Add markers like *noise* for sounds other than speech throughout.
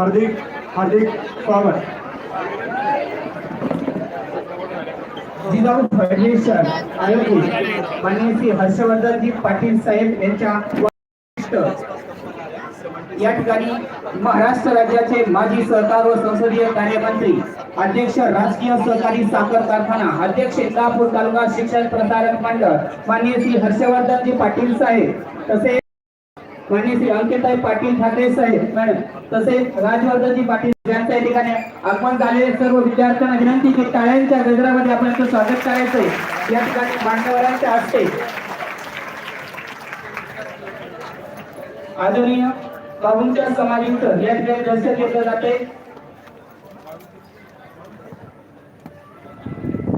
हार्दिक हार्दिक स्वागत जिजाऊ फेडरेशन आयोजित माननीय श्री हर्षवर्धनजी पाटील साहेब यांच्या या ठिकाणी महाराष्ट्र राज्याचे माजी सहकार व संसदीय कार्यमंत्री अध्यक्ष राजकीय सहकारी साखर कारखाना अध्यक्ष इंदापूर तालुका शिक्षण प्रसारक मंडळ माननीय श्री हर्षवर्धनजी पाटील साहेब तसेच माननीय श्री अंकिताई पाटील ठाकरे साहेब मॅडम तसेच राजवर्धनजी पाटील यांच्या ठिकाणी आगमन झालेले सर्व विद्यार्थ्यांना विनंती की टाळ्यांच्या गजरामध्ये आपल्याचं स्वागत करायचंय या ठिकाणी मान्यवरांच्या हस्ते आदरणीय बाबूंच्या समाधींच या ठिकाणी दर्शन घेतलं जाते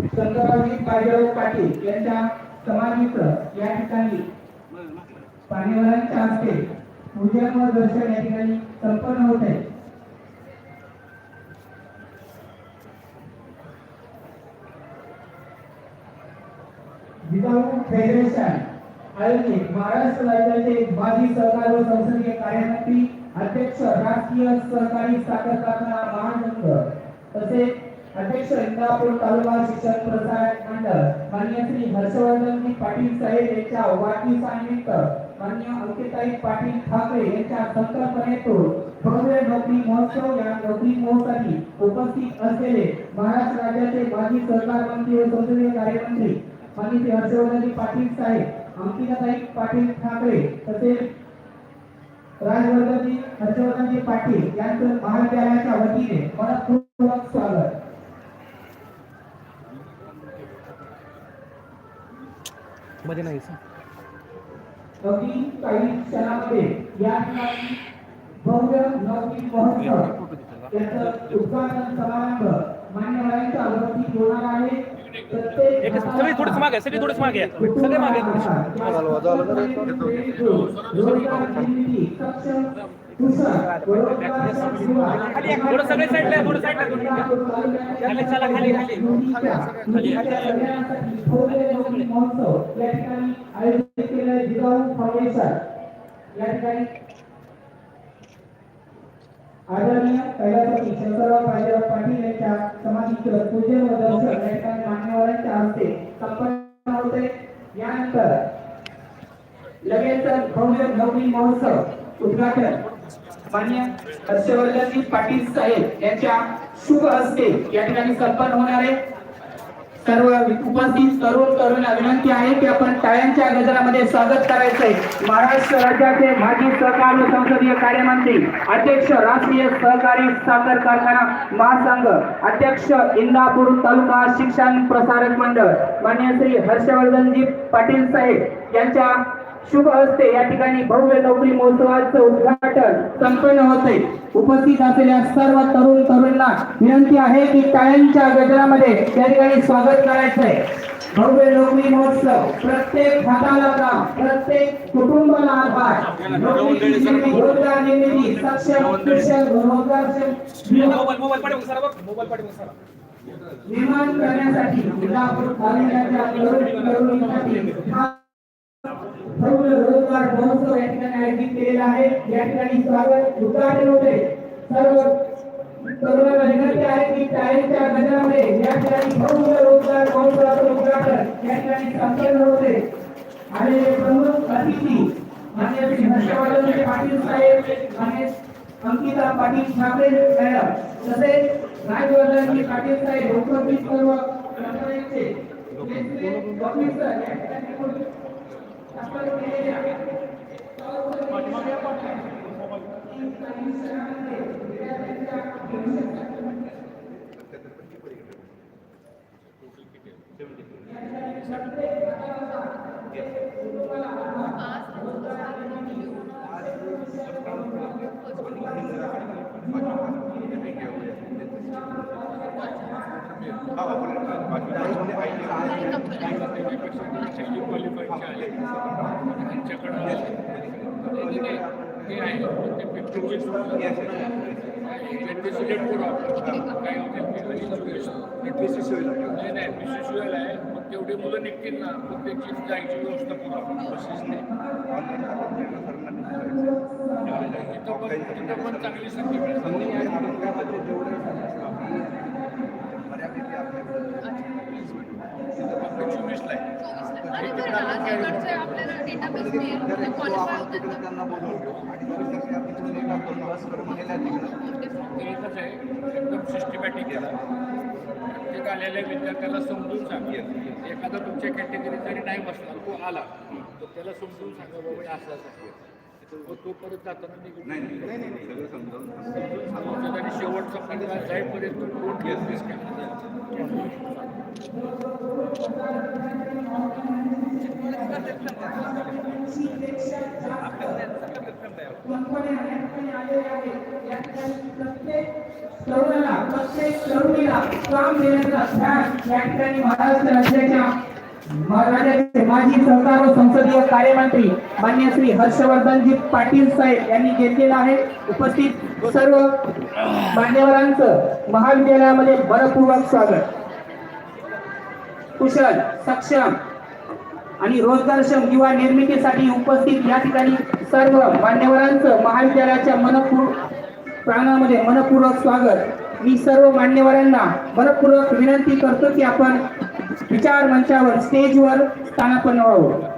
शंकररावजी बाजीराव पाटील यांच्या समाधीचं या ठिकाणी मान्यवरांच्या हस्ते पूजन व दर्शन या ठिकाणी संपन्न होत आहे. जिजाऊ फेडरेशन आयोजित महाराष्ट्र राज्याचे माजी सहकार व संसदीय कार्यमंत्री अध्यक्ष राष्ट्रीय सहकारी साखर कारखाना महासंघ तसेच अध्यक्ष इंदापूर तालुका शिक्षण प्रसारक मंडळ मान्य श्री हर्षवर्धनजी पाटील साहेब यांच्या वाढदिवसानिमित्त मान्य अंकिताई पाटील ठाकरे यांच्या संकल्पनेतून भव्य नोकरी महोत्सव या नोकरी महोत्सवी उपस्थित असलेले महाराष्ट्र राज्याचे माजी सहकार मंत्री व संसदीय कार्यमंत्री माननीय हर्षवर्धनजी पाटील साहेब अंकिताताई पाटील ठाकरे तसेच राजवर्धनजी हर्षवर्धनजी पाटील यांचं महाविद्यालयाच्या वतीने मनपूर्वक स्वागत. मध्ये नाही अगदी काही क्षणामध्ये या ठिकाणी भव्य नौकी महोत्सव याचं उद्घाटन समारंभ मान्यवरांच्या वतीने होणार आहे सगळे थोडेच मागे सगळे थोडेच मागे सगळे थोडं सगळे साईडला थोडं साईडला. खाली चला, खाली, खाली. आयोजित केलेलं जिजाऊ फाउंडेशन या ठिकाणी आदरणीय कैलासपती शंकरराव बाजीराव पाटील यांच्या समाधीचं पूजन व दर्शन या ठिकाणी मान्यवरांच्या हस्ते संपन्न होते. यानंतर लगेच भव्य नवमी महोत्सव उद्घाटन. मान्य हर्षवर्धनजी पाटील साहेब यांच्या शुभ हस्ते या ठिकाणी संपन्न होणार आहे. सर्व उपस्थित तरुण तरुणा विनंती आहे की आपण टाळ्यांच्या गजरामध्ये स्वागत करायचंय. महाराष्ट्र राज्याचे माजी सहकार्य व संसदीय कार्यमंत्री अध्यक्ष राष्ट्रीय सहकारी साखर कारखाना महासंघ अध्यक्ष इंदापूर तालुका शिक्षण प्रसारक मंडळ मान्य श्री हर्षवर्धनजी पाटील साहेब यांच्या शुभ हस्ते. या ठिकाणी भव्य नोकरी महोत्सवाचं उद्घाटन संपन्न होते उपस्थित असलेल्या सर्व तरुण तरुणींना विनंती आहे की टाळ्यांच्या गजरामध्ये या ठिकाणी स्वागत करायचंय. भव्य नोकरी महोत्सव. प्रत्येक हाताला काम प्रत्येक कुटुंबाला आधार निर्मिती, रोजगार निर्मिती सक्षम कुशल रोजगार निर्माण करण्यासाठी तालुक्याच्या तरुण तरुणींसाठी भव्य रोजगार महोत्सव या ठिकाणी आयोजित केलेला आहे. या ठिकाणी स्वागत उद्घाटन होते. सर्व तरुणांना विनंती आहे की टाळीच्या गजरामध्ये या ठिकाणी भव्य रोजगार महोत्सवाचं उद्घाटन या ठिकाणी संपन्न होते. आणि प्रमुख अतिथी मान्य श्री हर्षवर्धन पाटील साहेब आणि अंकिता पाटील ठाकरे मॅडम तसेच राजवर्धन पाटील साहेब उपस्थित सर्व ऑफिसर या ठिकाणी आपण केलेले आहे. तेवढे मुलं निघतील ना मग त्याची जायची व्यवस्था करू आपण बसेसने तिथं पण चांगली संधी मिळेल गावाचे जेवढे आम्ही बऱ्यापैकी आपल्याकडं चोवीसला आहे आणि तो डान्स इकडचे आपल्याला डेटाबेस मिळेल जर म्हणजे एक तो क्वालिफाय आपण तिकडे होतात त्यांना बोलवतो आणि चोवीस तारखेला आपण तिकडून एक आपण बस करून गेल्या तिकडं ते एकच आहे एकदम सिस्टमॅटिक केलं प्रत्येक आलेल्या विद्यार्थ्याला समजून सांगा एखादा तुमच्या कॅटेगरी जरी नाही बसणार तो आला तर त्याला समजून सांगा बाबा हे असं असं तो परत जाताना निघून नाही नाही नाही, नाही सगळं समजावून समजून आणि शेवटचा फटका जाईपर्यंत कोण प्रत्येक तरुणीला काम देण्याचा ध्यान या ठिकाणी महाराष्ट्र राज्याच्या महाराष्ट्राचे माजी सहकार व संसदीय कार्यमंत्री मान्य श्री हर्षवर्धनजी पाटील साहेब यांनी घेतलेला आहे. उपस्थित सर्व मान्यवरांचं महाविद्यालयामध्ये भरपूर्वक स्वागत. कुशल सक्षम आणि रोजगारक्षम युवा निर्मितीसाठी उपस्थित या ठिकाणी सर्व मान्यवरांचं महाविद्यालयाच्या मनपूर्व प्रांगणामध्ये मनपूर्वक स्वागत. मी सर्व मान्यवरांना मनपूर्वक विनंती करतो की आपण विचार मंचावर स्टेजवर स्थानापन्न व्हावं.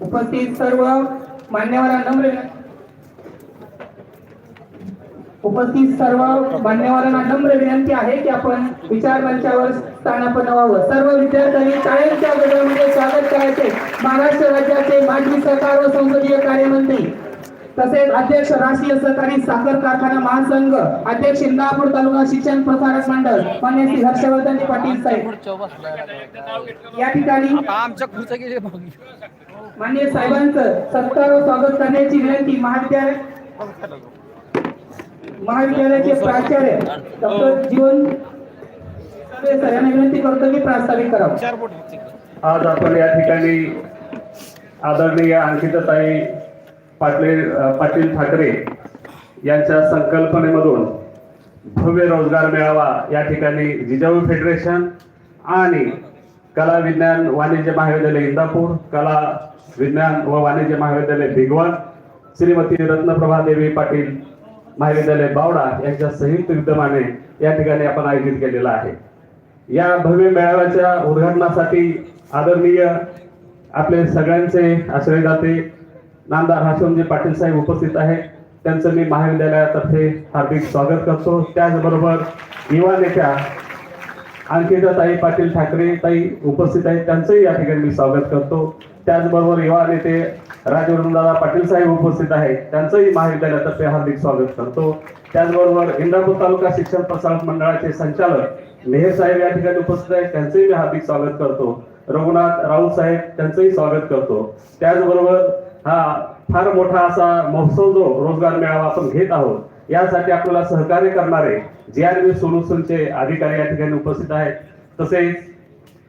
उपस्थित सर्व मान्यवरांना नम्र उपस्थित सर्व मान्यवरांना नम्र विनंती आहे की आपण विचार मंचावर स्थानापन्न व्हावं. सर्व विद्यार्थ्यांनी टाळ्यांच्या गजरामध्ये स्वागत करायचे. महाराष्ट्र राज्याचे माजी सहकार व संसदीय कार्यमंत्री तसेच अध्यक्ष राष्ट्रीय सहकारी साखर कारखाना महासंघ अध्यक्ष इंदापूर तालुका शिक्षण प्रसारक मंडळ मान्य श्री हर्षवर्धन पाटील साहेब. या ठिकाणी मान्य साहेबांचं सत्कार व स्वागत करण्याची विनंती महाविद्यालय महाविद्यालयाचे प्राचार्य डॉक्टर जीवन यांना विनंती करतो की प्रास्ताविक करावं. आज आपण या ठिकाणी आदरणीय अंकिताताई पाटील पाटील ठाकरे यांच्या संकल्पनेमधून भव्य रोजगार मेळावा या ठिकाणी जिजाऊ फेडरेशन आणि कला विज्ञान वाणिज्य महाविद्यालय इंदापूर कला विज्ञान व वाणिज्य महाविद्यालय भिगवण श्रीमती रत्नप्रभा देवी पाटील महाविद्यालय बावडा यांच्या संयुक्त विद्यमाने या ठिकाणी आपण आयोजित केलेला आहे. या भव्य मेळाव्याच्या उद्घाटनासाठी आदरणीय आपले सगळ्यांचे आश्रयदाते नामदार हाशमजी पाटील साहेब उपस्थित आहेत. त्यांचं मी महाविद्यालयातर्फे हार्दिक स्वागत करतो. त्याचबरोबर युवा नेत्या अंकिताताई पाटील ठाकरे ताई उपस्थित आहेत. त्यांचंही या ठिकाणी मी स्वागत करतो. त्याचबरोबर युवा नेते राजवरुणदादा पाटील साहेब उपस्थित आहेत. त्यांचंही महाविद्यालयातर्फे हार्दिक स्वागत करतो. त्याचबरोबर इंदापूर तालुका शिक्षण प्रसारक मंडळाचे संचालक मेहर साहेब या ठिकाणी उपस्थित आहेत. त्यांचंही मी हार्दिक स्वागत करतो. रघुनाथ राऊत साहेब त्यांचंही स्वागत करतो. त्याचबरोबर हा फार मोठा असा महोत्सव जो रोजगार मेळावा आपण घेत आहोत यासाठी आपल्याला सहकार्य करणारे जे आर बी सोल्युशनचे अधिकारी या ठिकाणी उपस्थित आहेत तसेच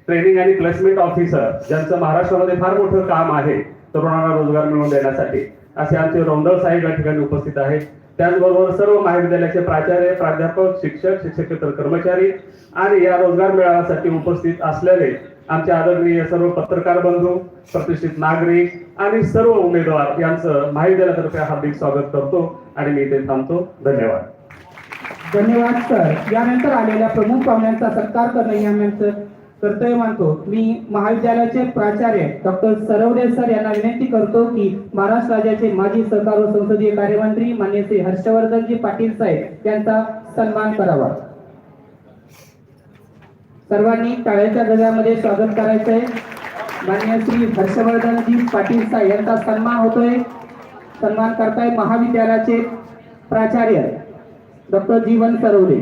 ट्रेनिंग आणि प्लेसमेंट ऑफिसर ज्यांचं महाराष्ट्रामध्ये फार मोठं काम आहे तरुणांना रोजगार मिळवून देण्यासाठी असे आमचे रोंदळ साहेब या ठिकाणी उपस्थित आहेत. त्याचबरोबर सर्व महाविद्यालयाचे प्राचार्य प्राध्यापक शिक्षक शिक्षकेतर कर्मचारी आणि या रोजगार मेळाव्यासाठी उपस्थित असलेले आमचे आदरणीय सर्व पत्रकार बंधू प्रतिष्ठित नागरिक आणि सर्व उमेदवार यांचं महाविद्यालयातर्फे हार्दिक स्वागत करतो आणि मी इथे थांबतो. धन्यवाद. धन्यवाद सर. यानंतर आलेल्या प्रमुख पाहुण्यांचा सत्कार करणे हे आमचं कर्तव्य मानतो. मी महाविद्यालयाचे प्राचार्य डॉक्टर सरवडे सर यांना विनंती करतो की महाराष्ट्र राज्याचे माजी सहकार व संसदीय कार्यमंत्री मान्य श्री हर्षवर्धनजी पाटील साहेब यांचा सन्मान करावा. सर्वांनी टाळ्याच्या गजामध्ये स्वागत करायचंय. मान्य श्री हर्षवर्धनजी पाटील साहेब यांचा सन्मान होतोय. सन्मान करताय महाविद्यालयाचे प्राचार्य डॉक्टर जीवन सरवडे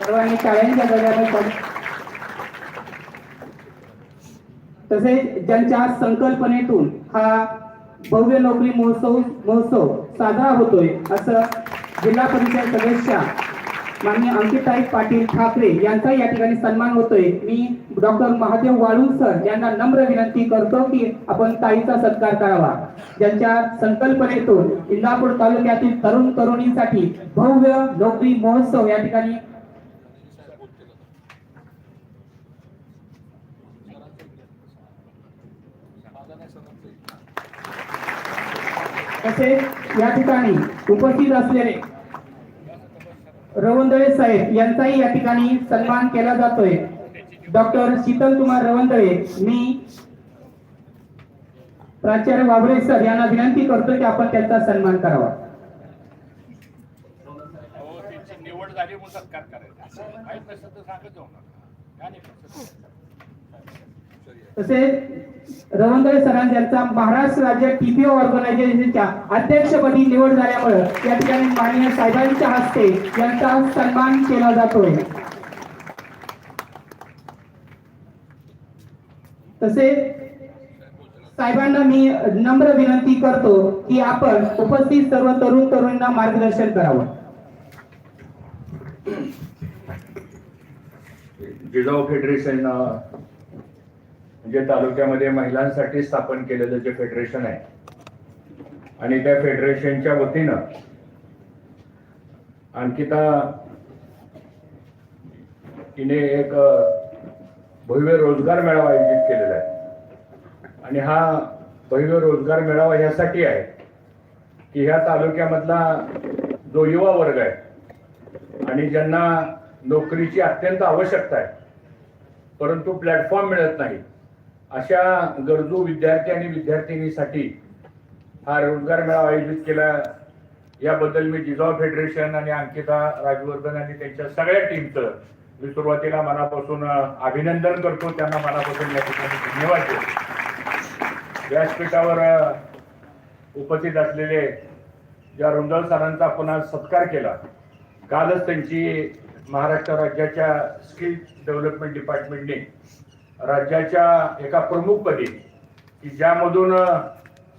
सर्वांनी टाळ्यांच्या गजामध्ये तसेच ज्यांच्या संकल्पनेतून हा भव्य नोकरी महोत्सव महोत्सव साजरा होतोय असं जिल्हा परिषद सदस्या माननीय अंकिताई पाटील ठाकरे यांचा या ठिकाणी सन्मान होतोय. मी डॉक्टर महादेव वाळू सर यांना नम्र विनंती करतो की आपण ताईचा सत्कार करावा. ज्यांच्या संकल्पनेतून इंदापूर तालुक्यातील तरुण तरुणींसाठी भव्य नोकरी महोत्सव या ठिकाणी तसेच या ठिकाणी उपस्थित असलेले रवंदळे साहेब यांचाही या ठिकाणी सन्मान केला जातोय. डॉक्टर शीतल कुमार रवंदळे मी प्राचार्य वाबळे सर यांना विनंती करतो की आपण त्यांचा सन्मान करावा. निवड झाली म्हणून सत्कार करायचा? तसेच रवंदळे सरांज यांचा महाराष्ट्र राज्य टीपीओ ऑर्गनायझेशनच्या अध्यक्षपदी निवड झाल्यामुळे या ठिकाणी माननीय साहेबांच्या हस्ते यांचा सन्मान केला जातोय. तसेच साहेबांना मी नम्र विनंती करतो की आपण उपस्थित सर्व तरुण तरुणींना मार्गदर्शन करावं. जिजाऊ फेडरेशन जे म्हणजे तालुक्यामध्ये महिलांसाठी स्थापन केलेलं जे फेडरेशन आहे. आणि त्या फेडरेशनच्या वतीनं अंकिता तिने एक भव्य रोजगार मेळावा आयोजित केलेला आहे. आणि हा भव्य रोजगार मेळावा यासाठी आहे की ह्या तालुक्यामधला जो युवा वर्ग आहे आणि ज्यांना नोकरीची अत्यंत आवश्यकता आहे परंतु प्लॅटफॉर्म मिळत नाही अशा गरजू विद्यार्थी आणि विद्यार्थिनीसाठी हा रोजगार मेळावा आयोजित केला. याबद्दल मी जिजाऊ फेडरेशन आणि अंकिता राजवर्धन आणि त्यांच्या सगळ्या टीमचं मी सुरुवातीला मनापासून अभिनंदन करतो. त्यांना मनापासून या ठिकाणी धन्यवाद देतो. व्यासपीठावर उपस्थित असलेले ज्या रुंदल सरांचा आपण आज सत्कार केला कालच त्यांची महाराष्ट्र राज्याच्या स्किल डेव्हलपमेंट डिपार्टमेंटने राज्याच्या एका प्रमुखपदी की ज्यामधून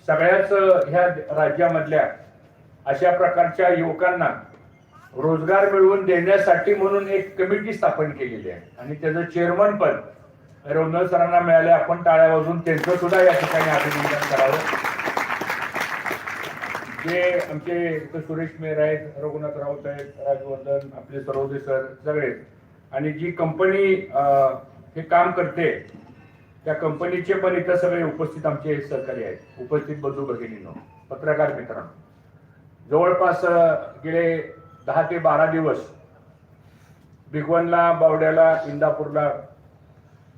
सगळ्याच ह्या राज्यामधल्या अशा प्रकारच्या युवकांना रोजगार मिळवून देण्यासाठी म्हणून एक कमिटी स्थापन केलेली आहे. आणि त्याचं चेअरमन पद रोंदल सरांना मिळाले आपण टाळ्या वाजून त्यांचं सुद्धा या ठिकाणी अभिनंदन करावं. जे आमचे इथं सुरेश मेहर आहेत रघुनाथ राऊत आहेत राजवर्धन आपले सरोदे सर सगळे. आणि जी कंपनी हे काम करते. त्या कंपनीचे पण इथं सगळे उपस्थित आमचे सहकारी आहेत. उपस्थित बंधू भगिनींनो पत्रकार मित्रांनो. जवळपास गेले दहा ते बारा दिवस भिगवणला बावड्याला इंदापूरला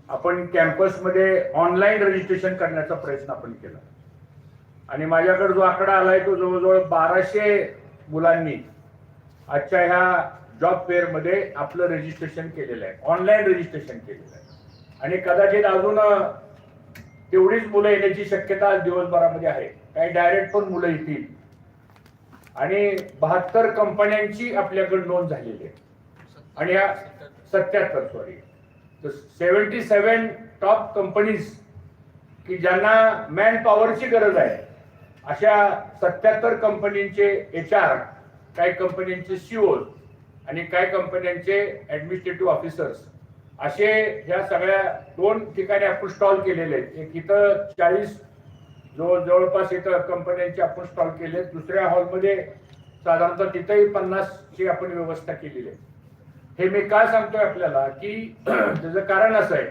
आपण कॅम्पसमध्ये ऑनलाईन रजिस्ट्रेशन करण्याचा प्रयत्न आपण केला. आणि माझ्याकडे जो आकडा आलाय तो जवळजवळ बाराशे मुलांनी आजच्या ह्या जॉब फेअरमध्ये आपलं रजिस्ट्रेशन केलेलं आहे. ऑनलाईन रजिस्ट्रेशन केलेलं आहे. आणि कदाचित अजून तेवढीच मुलं येण्याची शक्यता आज दिवसभरामध्ये आहे. काही डायरेक्ट पण मुलं येतील. आणि बहात्तर कंपन्यांची आपल्याकडे नोंद झालेली आहे. आणि या सत्याहत्तर sorry seventy seven top companies की ज्यांना मॅन पॉवरची गरज आहे अशा सत्याहत्तर कंपनींचे एच आर काही कंपन्यांचे सीओ आणि काही कंपन्यांचे ऍडमिनिस्ट्रेटिव्ह ऑफिसर्स असे ह्या सगळ्या दोन ठिकाणी आपण स्टॉल केलेले आहेत. एक इथं चाळीस जवळ जवळपास इथं कंपन्यांचे आपण स्टॉल केले आहेत. दुसऱ्या हॉलमध्ये साधारणतः तिथंही पन्नासची आपण व्यवस्था केलेली आहे. हे मी काय सांगतोय आपल्याला की *clears throat* त्याचं कारण असं आहे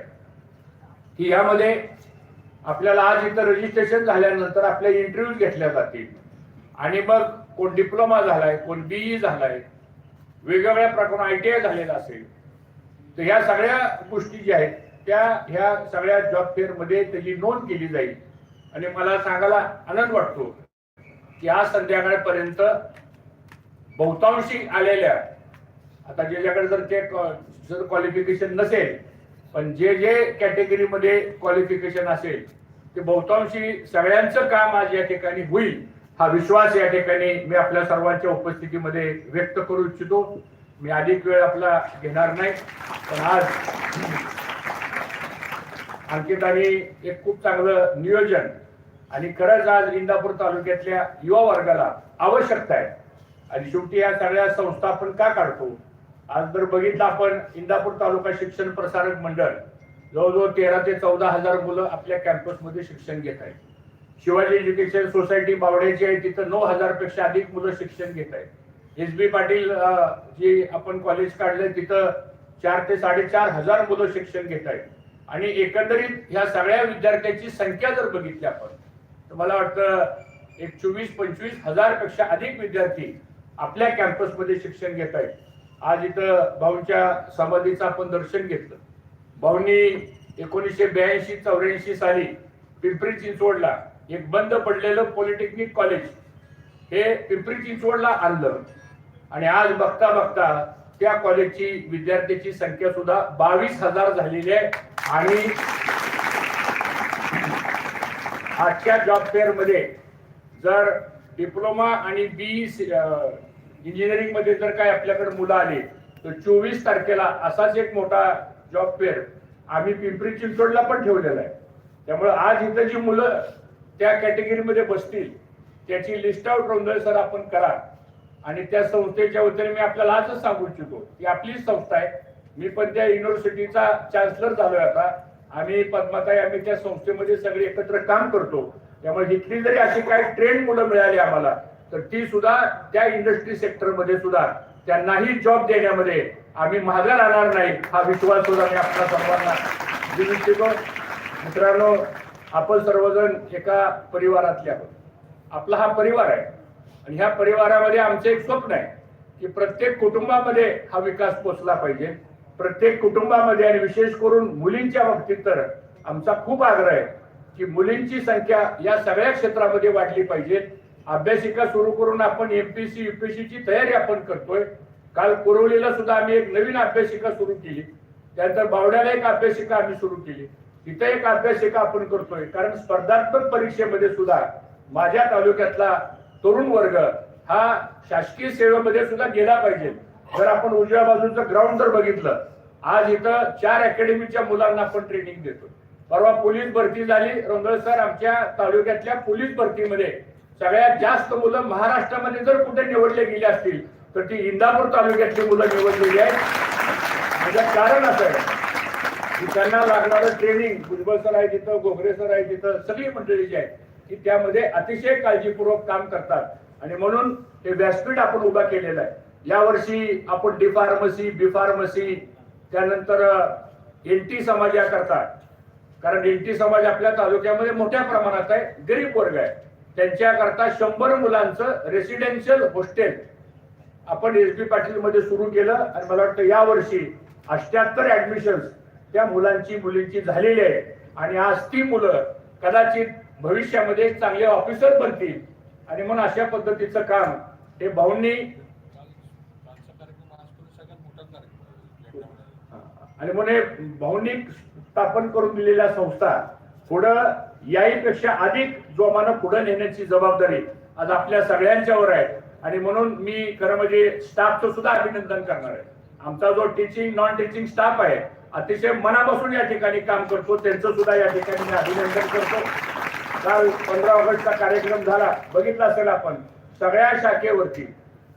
की यामध्ये आपल्याला आज इथं रजिस्ट्रेशन झाल्यानंतर आपल्या इंटरव्ह्यू घेतल्या जातील. आणि मग कोण डिप्लोमा झालाय कोण बीई झालाय वेगवेगळ्या प्रकार आय टी आय झालेला असेल. तर ह्या सगळ्या गोष्टी ज्या आहेत त्या ह्या सगळ्या जॉब फेअरमध्ये त्याची नोंद केली जाईल. आणि मला सांगायला आनंद वाटतो की आज संध्याकाळपर्यंत बहुतांशी आलेल्या आता ज्याच्याकडे जर ते जर क्वालिफिकेशन नसेल पण जे जे कॅटेगरीमध्ये क्वालिफिकेशन असेल ते बहुतांशी सगळ्यांचं काम आज या ठिकाणी होईल हा विश्वास या ठिकाणी मी आपल्या सर्वांच्या उपस्थितीमध्ये व्यक्त करू इच्छितो. मी अधिक वेळ आपला घेणार नाही पण आज अंकिताने एक खूप चांगलं नियोजन आणि खरंच आज इंदापूर तालुक्यातल्या युवा वर्गाला आवश्यकता आहे. आणि शेवटी या सगळ्या संस्था आपण का काढतो? आज जर बघितलं आपण इंदापूर तालुका शिक्षण प्रसारक मंडळ जवळजवळ तेरा ते चौदा हजार मुलं आपल्या कॅम्पसमध्ये शिक्षण घेत आहेत. शिवाजी एज्युकेशन सोसायटी बावड्याची आहे तिथं नऊ हजारपेक्षा अधिक मुलं शिक्षण घेत आहेत. एस बी पाटील जी आपण कॉलेज काढलंय तिथं चार ते साडेचार हजार मुलं शिक्षण घेत आहेत. आणि एकंदरीत ह्या सगळ्या विद्यार्थ्यांची संख्या जर बघितली आपण तर मला वाटतं एक चोवीस पंचवीस हजारपेक्षा अधिक विद्यार्थी आपल्या कॅम्पसमध्ये शिक्षण घेत आहेत. आज इथं भाऊंच्या समाधीचं आपण दर्शन घेतलं. भाऊंनी एकोणीसशे ब्याऐंशी चौऱ्याऐंशी साली पिंपरी चिंचवडला एक बंद पडलेलं पॉलिटेक्निक कॉलेज हे पिंपरी चिंचवडला आणलं. आणि आज बघता बघता त्या कॉलेजची विद्यार्थ्याची संख्या सुद्धा बावीस हजार झालेली आहे. आणि आजच्या जॉब फेअरमध्ये जर डिप्लोमा आणि बी इंजिनिअरिंगमध्ये जर काय आपल्याकडे मुलं आली तर चोवीस तारखेला असाच एक मोठा जॉब फेअर आम्ही पिंपरी चिंचवडला पण ठेवलेला आहे. त्यामुळे आज इथं जी मुलं त्या कॅटेगरीमध्ये बसतील त्याची लिस्ट आउट रोंदळ सर आपण करा. आणि त्या संस्थेच्या वतीने मी आपल्याला आजच सांगू इच्छितो की आपलीच संस्था आहे. मी पण त्या युनिव्हर्सिटीचा चान्सलर झालोय आता. आम्ही पद्माताई आम्ही त्या संस्थेमध्ये सगळे एकत्र काम करतो. त्यामुळे इथली जरी अशी काही ट्रेंड मुलं मिळाली आम्हाला तर ती सुद्धा त्या इंडस्ट्री सेक्टरमध्ये सुद्धा त्यांनाही जॉब देण्यामध्ये आम्ही मागे राहणार नाही हा विश्वास सुद्धा मी आपल्या सर्वांना देऊ इच्छितो. मित्रांनो आपण सर्वजण एका परिवारातले आहोत. आपला हा परिवार आहे. आणि ह्या परिवारामध्ये आमचं एक स्वप्न आहे की प्रत्येक कुटुंबामध्ये हा विकास पोचला पाहिजे. प्रत्येक कुटुंबामध्ये आणि विशेष करून मुलींच्या बाबतीत तर आमचा खूप आग्रह आहे की मुलींची संख्या या सगळ्या क्षेत्रामध्ये वाढली पाहिजे. अभ्यासिका सुरू करून आपण एमपीसी युपीएससी ची तयारी आपण करतोय. काल कुरवलीला सुद्धा आम्ही एक नवीन अभ्यासिका सुरू केली. त्यानंतर बावड्याला एक अभ्यासिका आम्ही सुरू केली. तिथे एक अभ्यासिका आपण करतोय. कारण स्पर्धात्मक परीक्षेमध्ये सुद्धा माझ्या तालुक्यातला तरुण वर्ग हा शासकीय सेवेमध्ये सुद्धा गेला पाहिजे. जर आपण उजव्या बाजूचं ग्राउंड जर बघितलं आज इथं चार अकॅडमीच्या मुलांना आपण ट्रेनिंग देतो परवा पोलीस भरती झाली. रंगळ सर आमच्या तालुक्यातल्या पोलीस भरतीमध्ये सगळ्यात जास्त मुलं महाराष्ट्रामध्ये जर कुठे निवडले गेले असतील तर ती इंदापूर तालुक्यातली मुलं निवडलेली आहेत. त्याचं कारण असं आहे की त्यांना लागणारं ट्रेनिंग भुजबळ सर आहे तिथं गोगरे सर आहे तिथं सगळी मंडळी जी आहेत की त्यामध्ये अतिशय काळजीपूर्वक काम करतात. आणि म्हणून हे व्यासपीठ आपण उभा केलेलं आहे. यावर्षी आपण डी फार्मसी बी फार्मसी त्यानंतर एन टी समाजाकरता कारण एन टी समाज आपल्या तालुक्यामध्ये मोठ्या प्रमाणात आहे गरीब वर्ग आहे. त्यांच्याकरता शंभर मुलांचं रेसिडेन्शियल हॉस्टेल आपण एस बी पाटील मध्ये सुरू केलं. आणि मला वाटतं या वर्षी अष्ट्याहत्तर ऍडमिशन त्या मुलांची मुलींची झालेली आहे. आणि आज ती मुलं कदाचित भविष्यामध्ये चांगले ऑफिसर बनतील. आणि म्हणून अशा पद्धतीचं काम हे भाऊंनी आणि म्हणे हे भाऊंनी स्थापन करून दिलेल्या संस्था पुढं याहीपेक्षा अधिक जोमानं पुढे नेण्याची जबाबदारी आज आपल्या सगळ्यांच्यावर आहे. आणि म्हणून मी खरं म्हणजे स्टाफचं सुद्धा अभिनंदन करणार आहे. आमचा जो टीचिंग नॉन टीचिंग स्टाफ आहे अतिशय मनापासून या ठिकाणी काम करतो. त्यांचं सुद्धा या ठिकाणी मी अभिनंदन करतो. काल पंधरा ऑगस्टचा कार्यक्रम झाला बघितला असेल आपण सगळ्या शाखेवरती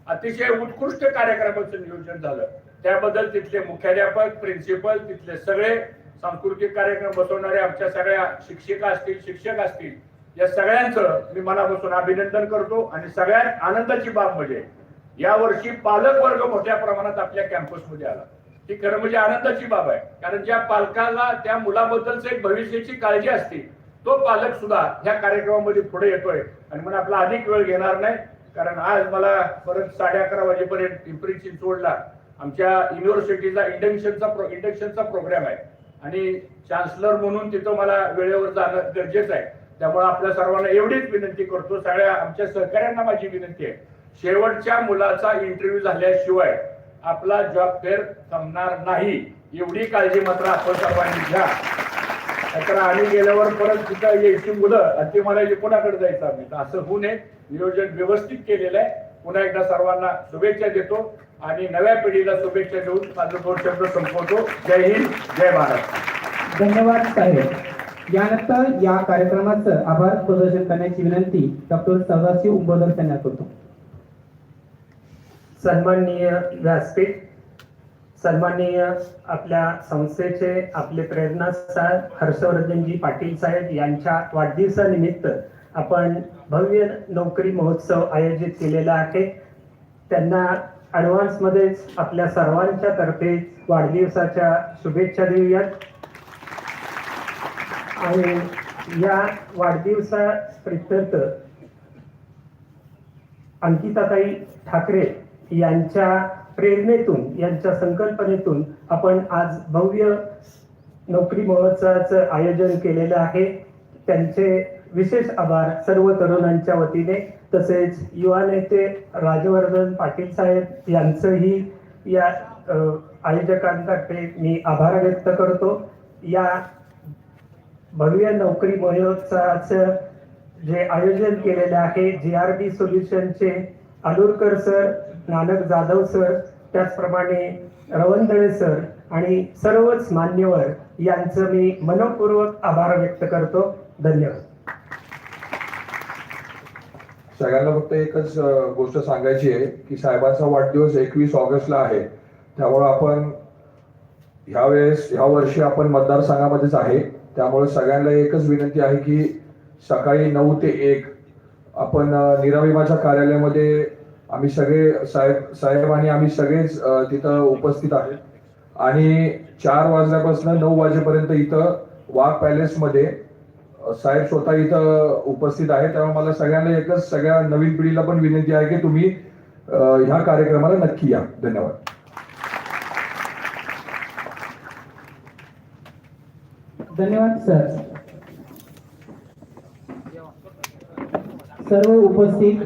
अतिशय उत्कृष्ट कार्यक्रमाचं नियोजन झालं. त्याबद्दल तिथले मुख्याध्यापक प्रिन्सिपल तिथले सगळे सांस्कृतिक कार्यक्रम बसवणारे आमच्या सगळ्या शिक्षिका असतील शिक्षक असतील या सगळ्यांचं मी मनापासून अभिनंदन करतो आणि सगळ्यात आनंदाची बाब म्हणजे यावर्षी पालक वर्ग मोठ्या प्रमाणात आपल्या कॅम्पसमध्ये आला. ही खरं म्हणजे आनंदाची बाब आहे. कारण ज्या पालकाला त्या मुलाबद्दलच एक भविष्याची काळजी असते तो पालक सुद्धा ह्या कार्यक्रमामध्ये पुढे येतोय आणि म्हणून आपला अधिक वेळ घेणार नाही कारण आज मला परत साडे अकरा वाजेपर्यंत पिंपरी चिंचवडला आमच्या युनिव्हर्सिटीचा इंडक्शनचा प्रो इंडक्शनचा प्रोग्राम आहे. आणि चान्सलर म्हणून तिथं मला वेळेवर जाणं गरजेचं आहे. त्यामुळे आपल्या सर्वांना एवढीच विनंती करतो सगळ्या आमच्या सहकाऱ्यांना माझी विनंती आहे. शेवटच्या मुलाचा इंटरव्ह्यू झाल्याशिवाय आपला जॉब फेअर थांबणार नाही. एवढी काळजी मात्र आपण सर्वांनी घ्या. तर आम्ही गेल्यावर परत तिथं यायची मुलं आणि ते मला कोणाकडे जायचं आम्ही? तर असं होऊ नये नियोजन व्यवस्थित केलेलं आहे. पुन्हा एकदा सर्वांना शुभेच्छा देतो आणि नव्या पिढीला शुभेच्छा देऊन माझं दोन शब्द संपवतो. जय हिंद जय महाराष्ट्र धन्यवाद साहेब. यानंतर या कार्यक्रमाचं आभार प्रदर्शन करण्याची विनंती डॉक्टर सदाशिव उंबोदर यांना करतो सन्माननीय व्यासपीठ सन्माननीय आपल्या संस्थेचे आपले प्रेरणास्थान हर्षवर्धनजी पाटील साहेब यांच्या वाढदिवसानिमित्त आपण भव्य नोकरी महोत्सव आयोजित केलेला आहे. त्यांना ॲडव्हान्समध्येच आपल्या सर्वांच्या तर्फे वाढदिवसाच्या शुभेच्छा देऊयात. आणि या वाढदिवसा प्रित्यर्थ अंकिताताई ठाकरे यांच्या प्रेरणेतून यांच्या संकल्पनेतून आपण आज भव्य नोकरी महोत्सवाचं आयोजन केलेलं आहे. त्यांचे विशेष आभार सर्व तरुणांच्या वतीने. तसेच युवा नेते राजवर्धन पाटील साहेब यांचंही या अ, आयोजकांतर्फे मी आभार व्यक्त करतो. या भव्य नोकरी महोत्सवाचं जे आयोजन केलेलं आहे जी आर डी सोल्युशनचे आलुरकर सर नानक जाधव सर त्याचप्रमाणे रवंदळे सर आणि सर्वच मान्यवर यांचं मी मनपूर्वक आभार व्यक्त करतो. धन्यवाद. सगळ्यांना फक्त एकच गोष्ट सांगायची आहे की साहेबांचा वाढदिवस एकवीस ऑगस्टला आहे. त्यामुळं आपण ह्या वेळेस ह्या वर्षी आपण मतदारसंघामध्येच आहे. त्यामुळे सगळ्यांना एकच विनंती आहे की सकाळी नऊ ते एक आपण अ, निराविमाच्या कार्यालयामध्ये आम्ही सगळे साहेब साहेब आणि आम्ही सगळेच तिथं उपस्थित आहेत आणि चार वाजल्यापासून नऊ वाजेपर्यंत इथं वाघ पॅलेसमध्ये साहेब स्वतः इथं उपस्थित आहे त्यामुळे मला सगळ्यांना एकच सगळ्या नवीन पिढीला पण विनंती आहे की तुम्ही ह्या कार्यक्रमाला नक्की या. धन्यवाद. धन्यवाद सर. सर्व उपस्थित